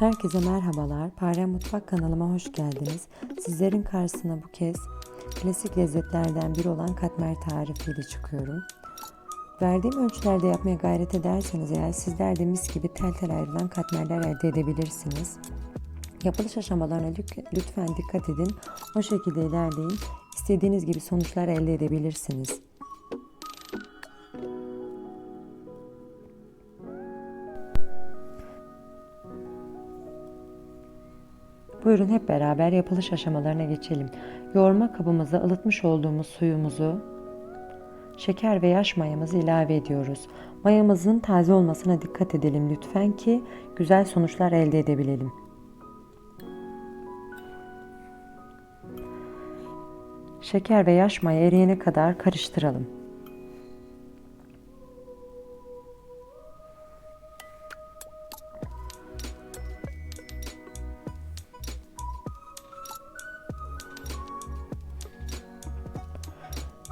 Herkese merhabalar. Pare Mutfak kanalıma hoş geldiniz. Sizlerin karşısına bu kez klasik lezzetlerden biri olan katmer tarifiyle çıkıyorum. Verdiğim ölçülerde yapmaya gayret ederseniz eğer sizler de mis gibi tel tel ayrılan katmerler elde edebilirsiniz. Yapılış aşamalarına lütfen dikkat edin. O şekilde ilerleyin. İstediğiniz gibi sonuçlar elde edebilirsiniz. Buyurun hep beraber yapılış aşamalarına geçelim. Yoğurma kabımıza ılıtmış olduğumuz suyumuzu, şeker ve yaş mayamızı ilave ediyoruz. Mayamızın taze olmasına dikkat edelim lütfen ki güzel sonuçlar elde edebilelim. Şeker ve yaş maya eriyene kadar karıştıralım.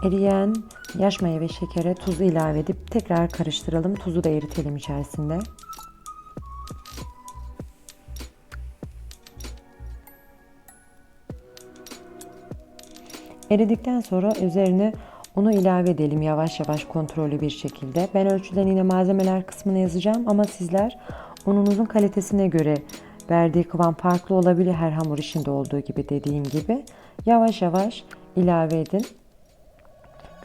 Eriyen yaş maya ve şekere tuzu ilave edip tekrar karıştıralım. Tuzu da eritelim içerisinde. Eridikten sonra üzerine unu ilave edelim yavaş yavaş kontrollü bir şekilde. Ben ölçülerini yine malzemeler kısmına yazacağım ama sizler ununuzun kalitesine göre verdiği kıvam farklı olabilir her hamur işinde olduğu gibi dediğim gibi. Yavaş yavaş ilave edin.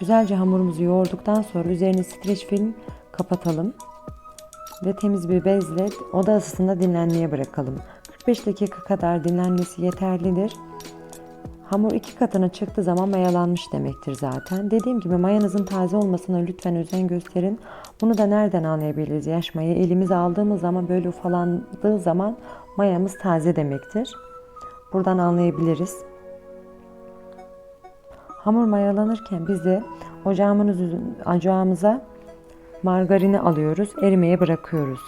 Güzelce hamurumuzu yoğurduktan sonra üzerine streç film kapatalım. Ve temiz bir bezle oda ısısında dinlenmeye bırakalım. 45 dakika kadar dinlenmesi yeterlidir. Hamur iki katına çıktığı zaman mayalanmış demektir zaten. Dediğim gibi mayanızın taze olmasına lütfen özen gösterin. Bunu da nereden anlayabiliriz yaş maya? Elimize aldığımız zaman böyle ufalandığı zaman mayamız taze demektir. Buradan anlayabiliriz. Hamur mayalanırken biz de ocağımız, ocağımıza margarini alıyoruz. Erimeye bırakıyoruz.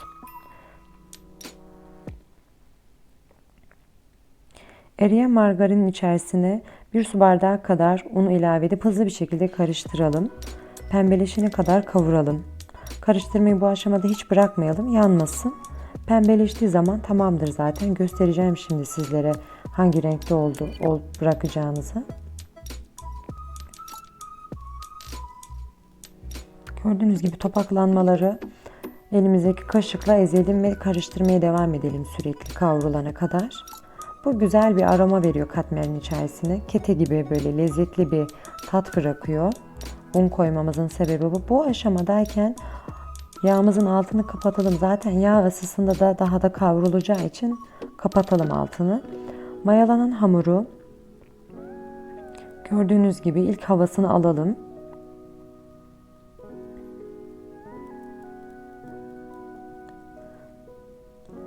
Eriyen margarinin içerisine bir su bardağı kadar un ilave edip hızlı bir şekilde karıştıralım. Pembeleşene kadar kavuralım. Karıştırmayı bu aşamada hiç bırakmayalım, yanmasın. Pembeleştiği zaman tamamdır zaten. Göstereceğim şimdi sizlere hangi renkte oldu ol, bırakacağınızı. Gördüğünüz gibi topaklanmaları elimizdeki kaşıkla ezelim ve karıştırmaya devam edelim sürekli kavrulana kadar. Bu güzel bir aroma veriyor katmerin içerisine. Kete gibi böyle lezzetli bir tat bırakıyor. Un koymamızın sebebi bu. Bu aşamadayken yağımızın altını kapatalım. Zaten yağ ısısında da daha da kavrulacağı için kapatalım altını. Mayalanan hamuru gördüğünüz gibi ilk havasını alalım.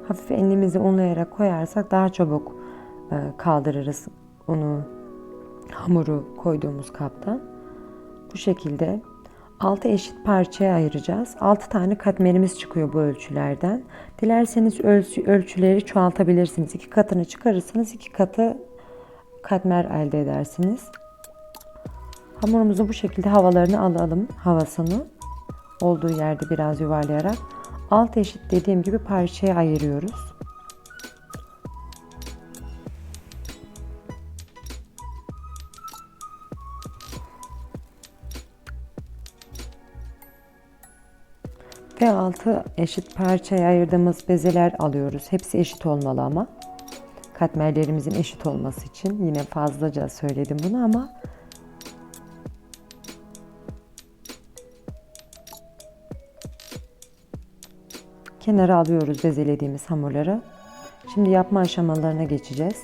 Hafif elimizi unlayarak koyarsak daha çabuk e, kaldırırız unu hamuru koyduğumuz kaptan. Bu şekilde 6 eşit parçaya ayıracağız. 6 tane katmerimiz çıkıyor bu ölçülerden. Dilerseniz ölçü, ölçüleri çoğaltabilirsiniz. 2 katını çıkarırsanız 2 katı katmer elde edersiniz. Hamurumuzu bu şekilde havalarını alalım. Havasını olduğu yerde biraz yuvarlayarak 6 eşit dediğim gibi parçaya ayırıyoruz. Ve 6 eşit parçaya ayırdığımız bezeler alıyoruz. Hepsi eşit olmalı ama. Katmerlerimizin eşit olması için yine fazlaca söyledim bunu ama kenara alıyoruz bezelediğimiz hamurları. Şimdi yapma aşamalarına geçeceğiz.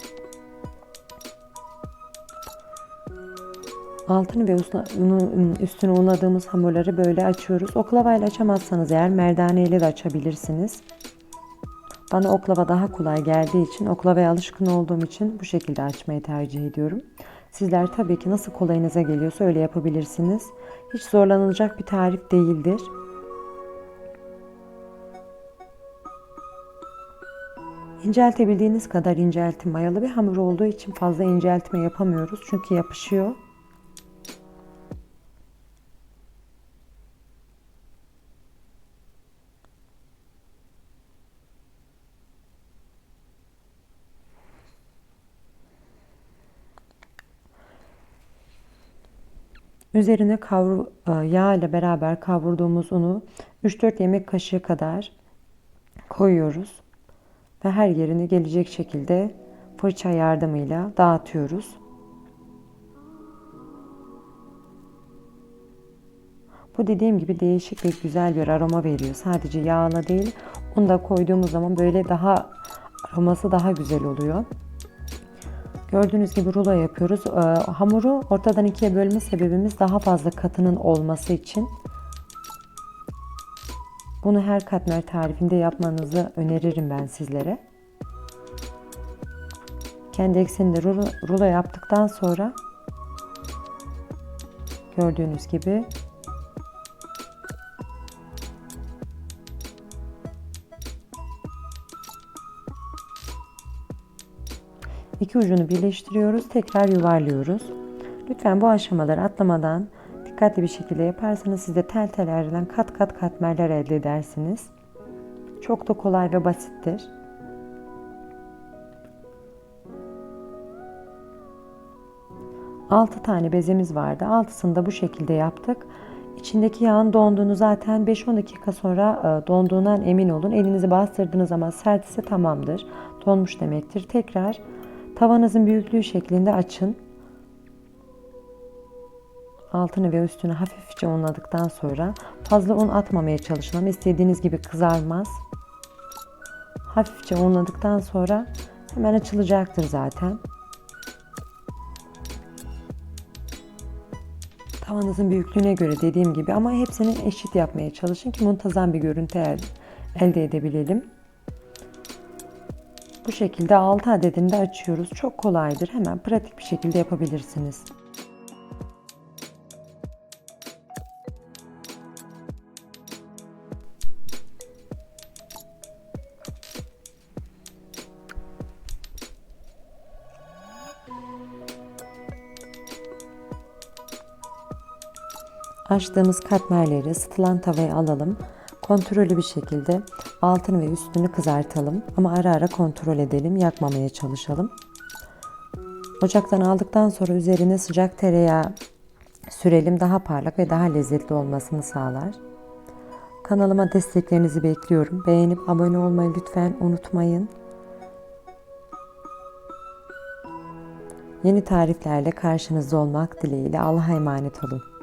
Altını ve üstünü unladığımız hamurları böyle açıyoruz. Oklavayla açamazsanız eğer merdaneyle de açabilirsiniz. Bana oklava daha kolay geldiği için, oklavaya alışkın olduğum için bu şekilde açmayı tercih ediyorum. Sizler tabii ki nasıl kolayınıza geliyorsa öyle yapabilirsiniz. Hiç zorlanılacak bir tarif değildir. İnceltebildiğiniz kadar inceltin. Mayalı bir hamur olduğu için fazla inceltme yapamıyoruz. Çünkü yapışıyor. Üzerine kavru, e, yağ ile beraber kavurduğumuz unu 3-4 yemek kaşığı kadar koyuyoruz. Ve her yerine gelecek şekilde fırça yardımıyla dağıtıyoruz. Bu dediğim gibi değişik ve güzel bir aroma veriyor. Sadece yağla değil, onu da koyduğumuz zaman böyle daha aroması daha güzel oluyor. Gördüğünüz gibi rulo yapıyoruz. Ee, hamuru ortadan ikiye bölme sebebimiz daha fazla katının olması için. Bunu her katmer tarifinde yapmanızı öneririm ben sizlere. Kendi ekseninde rulo, rulo yaptıktan sonra gördüğünüz gibi İki ucunu birleştiriyoruz. Tekrar yuvarlıyoruz. Lütfen bu aşamaları atlamadan dikkatli bir şekilde yaparsanız siz de tel tel ayrılan kat kat katmerler elde edersiniz. Çok da kolay ve basittir. Altı tane bezemiz vardı. Altısını da bu şekilde yaptık. İçindeki yağın donduğunu zaten 5-10 dakika sonra e, donduğundan emin olun. Elinizi bastırdığınız zaman sert ise tamamdır. Donmuş demektir. Tekrar Tavanızın büyüklüğü şeklinde açın. Altını ve üstünü hafifçe unladıktan sonra fazla un atmamaya çalışın ama istediğiniz gibi kızarmaz. Hafifçe unladıktan sonra hemen açılacaktır zaten. Tavanızın büyüklüğüne göre dediğim gibi ama hepsini eşit yapmaya çalışın ki muntazam bir görüntü elde edebilelim. Bu şekilde 6 adedini de açıyoruz. Çok kolaydır. Hemen pratik bir şekilde yapabilirsiniz. Açtığımız katmerleri ısıtılan tavaya alalım. Kontrollü bir şekilde altını ve üstünü kızartalım ama ara ara kontrol edelim, yakmamaya çalışalım. Ocaktan aldıktan sonra üzerine sıcak tereyağı sürelim daha parlak ve daha lezzetli olmasını sağlar. Kanalıma desteklerinizi bekliyorum. Beğenip abone olmayı lütfen unutmayın. Yeni tariflerle karşınızda olmak dileğiyle Allah'a emanet olun.